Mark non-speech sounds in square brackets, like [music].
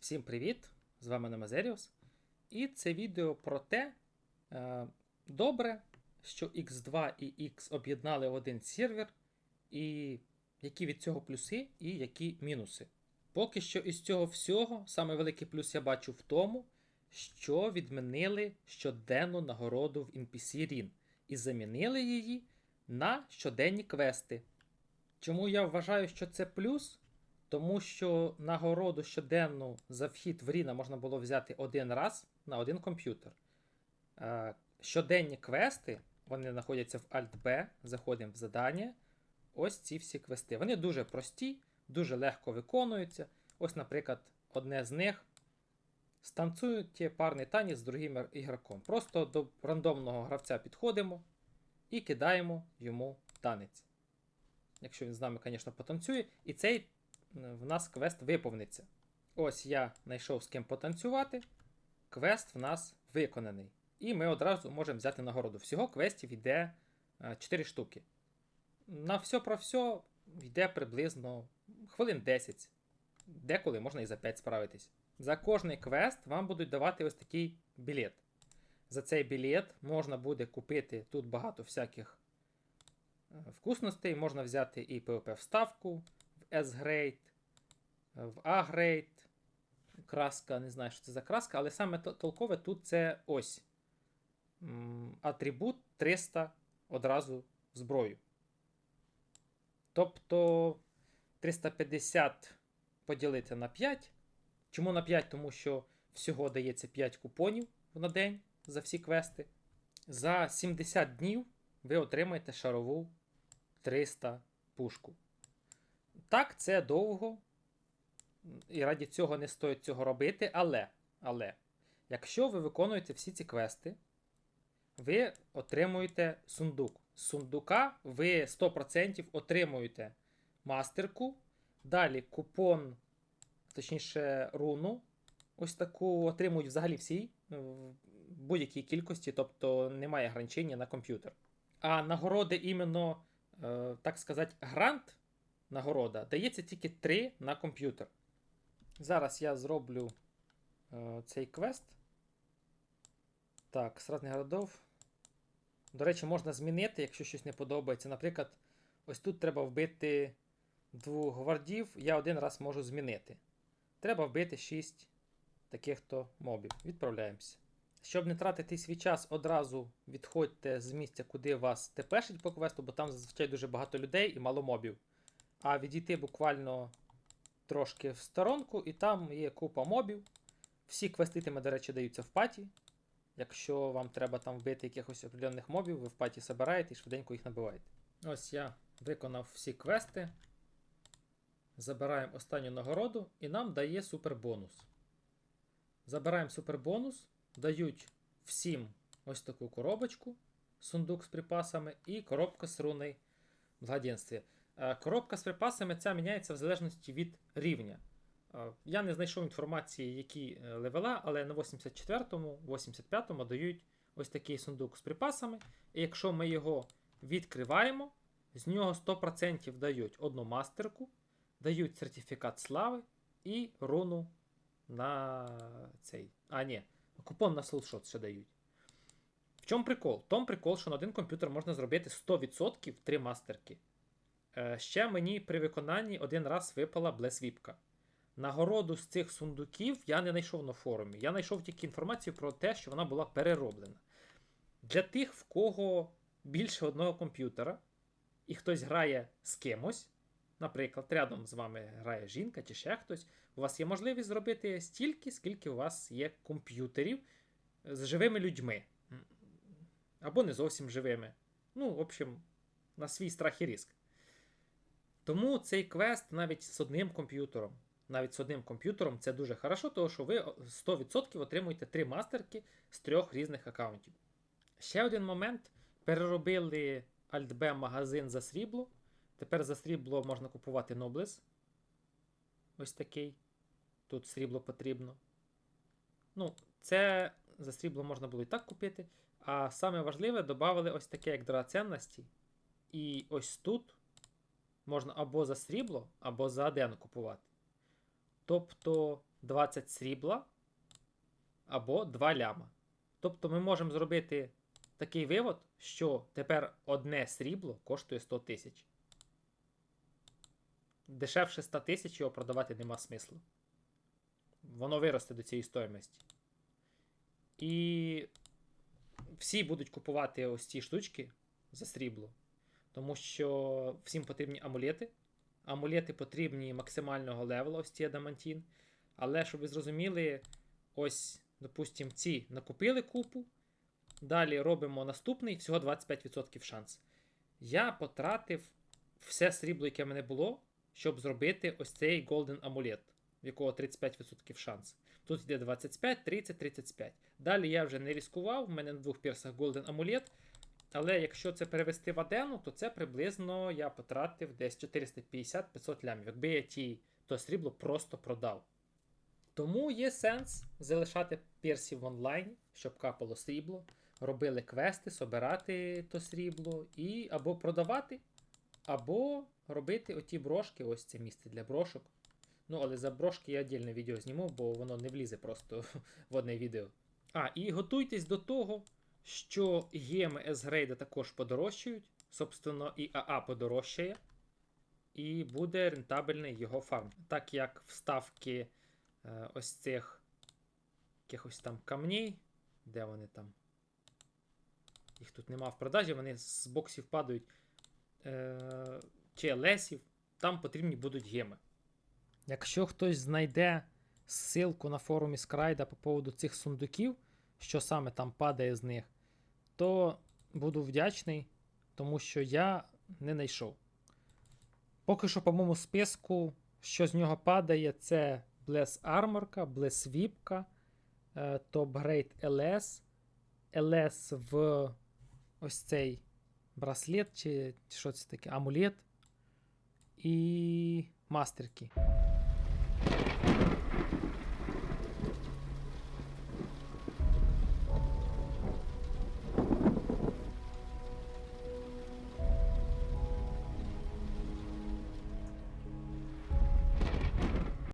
Всім привіт! З вами Немазеріус. І це відео про те, е, добре, що X2 і X об'єднали в один сервер, і які від цього плюси і які мінуси. Поки що із цього всього саме великий плюс я бачу в тому, що відмінили щоденну нагороду в NPC RIN і замінили її на щоденні квести. Чому я вважаю, що це плюс? Тому що нагороду щоденну за вхід в Ріна можна було взяти один раз на один комп'ютер. Е, Щоденні квести, вони знаходяться в Alt-B, заходимо в задання. Ось ці всі квести. Вони дуже прості, дуже легко виконуються. Ось, наприклад, одне з них. Станцюють парний танець з другим ігроком. Просто до рандомного гравця підходимо і кидаємо йому танець. Якщо він з нами, звісно, потанцює. І цей в нас квест виповниться. Ось я знайшов з ким потанцювати. Квест в нас виконаний. І ми одразу можемо взяти нагороду. Всього квестів йде 4 штуки. На все про все йде приблизно хвилин 10. Деколи можна і за 5 справитись. За кожний квест вам будуть давати ось такий білет. За цей білет можна буде купити тут багато всяких вкусностей. Можна взяти і PvP вставку, S-Grade, в A-Grade, краска, не знаю, що це за краска, але саме толкове тут це ось атрибут 300 одразу в зброю. Тобто 350 поділити на 5. Чому на 5? Тому що всього дається 5 купонів на день за всі квести. За 70 днів ви отримаєте шарову 300 пушку. Так, це довго. І раді цього не стоїть цього робити. Але, але, якщо ви виконуєте всі ці квести, ви отримуєте сундук. З сундука ви 100% отримуєте мастерку. Далі купон, точніше, руну. Ось таку отримують взагалі всі в будь-якій кількості, тобто немає ограничення на комп'ютер. А нагороди іменно, е, так сказати, грант нагорода дається тільки 3 на комп'ютер. Зараз я зроблю е, цей квест. Так, з різних городов. До речі, можна змінити, якщо щось не подобається. Наприклад, ось тут треба вбити двох гвардів, я один раз можу змінити. Треба вбити 6 таких то мобів. Відправляємося. Щоб не тратити свій час, одразу відходьте з місця, куди вас тепешить по квесту, бо там зазвичай дуже багато людей і мало мобів. А відійти буквально трошки в сторонку, і там є купа мобів. Всі квеститими, до речі, даються в паті. Якщо вам треба там вбити якихось определених мобів, ви в паті забираєте і швиденько їх набиваєте. Ось я виконав всі квести. Забираємо останню нагороду і нам дає супербонус. Забираємо супербонус, дають всім ось таку коробочку, сундук з припасами і коробка з руни благоденствия. Е, коробка з припасами ця міняється в залежності від рівня. Е, я не знайшов інформації, які е, левела, але на 84-му, 85-му дають ось такий сундук з припасами. І якщо ми його відкриваємо, з нього 100% дають одну мастерку, дають сертифікат слави і руну на цей. А, ні, купон на слушот ще дають. В чому прикол? В тому прикол, що на один комп'ютер можна зробити 100% три мастерки. Е, ще мені при виконанні один раз випала блесвіпка. Нагороду з цих сундуків я не знайшов на форумі. Я знайшов тільки інформацію про те, що вона була перероблена. Для тих, в кого більше одного комп'ютера, і хтось грає з кимось, наприклад, рядом з вами грає жінка чи ще хтось, у вас є можливість зробити стільки, скільки у вас є комп'ютерів з живими людьми. Або не зовсім живими. Ну, в общем, на свій страх і риск. Тому цей квест навіть з одним комп'ютером. Навіть з одним комп'ютером це дуже хорошо, тому що ви 100% отримуєте три мастерки з трьох різних аккаунтів. Ще один момент: переробили Alt-B магазин за срібло. Тепер за срібло можна купувати Nobles. Ось такий. Тут срібло потрібно. Ну, це за срібло можна було і так купити. А саме важливе, додали ось таке, як драгоценності. І ось тут можна або за срібло, або за аден купувати. Тобто 20 срібла або 2 ляма. Тобто ми можемо зробити такий вивод, що тепер одне срібло коштує 100 тисяч. Дешевше 100 тисяч його продавати нема смислу. Воно виросте до цієї стоїмості. І всі будуть купувати ось ці штучки за срібло, тому що всім потрібні амулети. Амулети потрібні максимального левела, ось ці адамантін. Але щоб ви зрозуміли, ось, допустимо, ці накупили купу. Далі робимо наступний, всього 25% шанс. Я потратив все срібло, яке в мене було, щоб зробити ось цей Golden Amulet, в якого 35% шанс. Тут йде 25, 30, 35. Далі я вже не ризикував, в мене на двох пірсах Golden Amulet. Але якщо це перевести в Адену, то це приблизно я потратив десь 450-500 лямів. Якби я ті, то срібло просто продав. Тому є сенс залишати пірсів в онлайні, щоб капало срібло, робили квести, собирати то срібло і або продавати, або робити оті брошки, ось це місце для брошок. Ну, але за брошки я отдільне відео зніму, бо воно не влізе просто [laughs] в одне відео. А, і готуйтесь до того, що геми S-грейда також подорожчають, собственно, і АА подорожчає, і буде рентабельний його фарм. Так як вставки е, ось цих якихось там камней, де вони там? Їх тут нема в продажі, вони з боксів падають. Е, чи лесів, там потрібні будуть геми. Якщо хтось знайде ссылку на форумі Скрайда по поводу цих сундуків, що саме там падає з них, то буду вдячний, тому що я не знайшов. Поки що, по моєму списку, що з нього падає, це Bless Armorка, Bless Віпка, Top Grade LS, LS в ось цей браслет, чи що це таке, амулет і мастерки.